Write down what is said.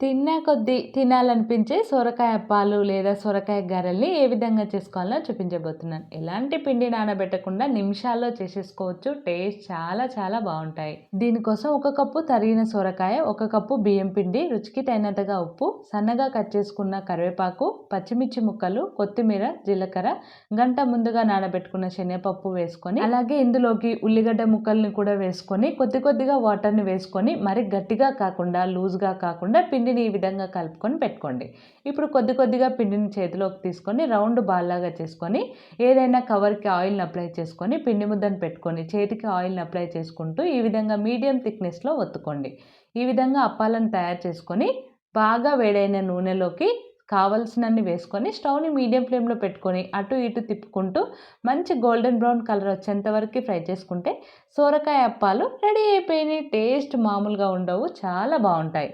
తిన్నా కొద్దీ తినాలనిపించే సొరకాయ అప్పాలు లేదా సొరకాయ గారెల్ని ఏ విధంగా చేసుకోవాలో చూపించబోతున్నాను. ఎలాంటి పిండి నానబెట్టకుండా నిమిషాల్లో చేసేసుకోవచ్చు. టేస్ట్ చాలా చాలా బాగుంటాయి. దీనికోసం ఒక కప్పు తరిగిన సొరకాయ ఒక కప్పు బియ్యం పిండి రుచికి తగినంతగా ఉప్పు సన్నగా కట్ చేసుకున్న కరివేపాకు పచ్చిమిర్చి ముక్కలు కొత్తిమీర జీలకర్ర గంట ముందుగా నానబెట్టుకున్న శనగపప్పు వేసుకొని అలాగే ఇందులోకి ఉల్లిగడ్డ ముక్కల్ని కూడా వేసుకొని కొద్ది కొద్దిగా వాటర్ని వేసుకొని మరి గట్టిగా కాకుండా లూజ్గా కాకుండా పిండి పిండిని ఈ విధంగా కలుపుకొని పెట్టుకోండి. ఇప్పుడు కొద్ది కొద్దిగా పిండిని చేతిలోకి తీసుకొని రౌండ్ బాల్ లాగా చేసుకొని ఏదైనా కవర్కి ఆయిల్ని అప్లై చేసుకొని పిండి ముద్దను పెట్టుకొని చేతికి ఆయిల్ని అప్లై చేసుకుంటూ ఈ విధంగా మీడియం థిక్నెస్లో ఒత్తుకోండి. ఈ విధంగా అప్పాలను తయారు చేసుకొని బాగా వేడైన నూనెలోకి కావలసినన్ని వేసుకొని స్టవ్ని మీడియం ఫ్లేమ్లో పెట్టుకొని అటు ఇటు తిప్పుకుంటూ మంచి గోల్డెన్ బ్రౌన్ కలర్ వచ్చేంత వరకు ఫ్రై చేసుకుంటే సోరకాయ అప్పాలు రెడీ అయిపోయినాయి. టేస్ట్ మామూలుగా ఉండవు చాలా బాగుంటాయి.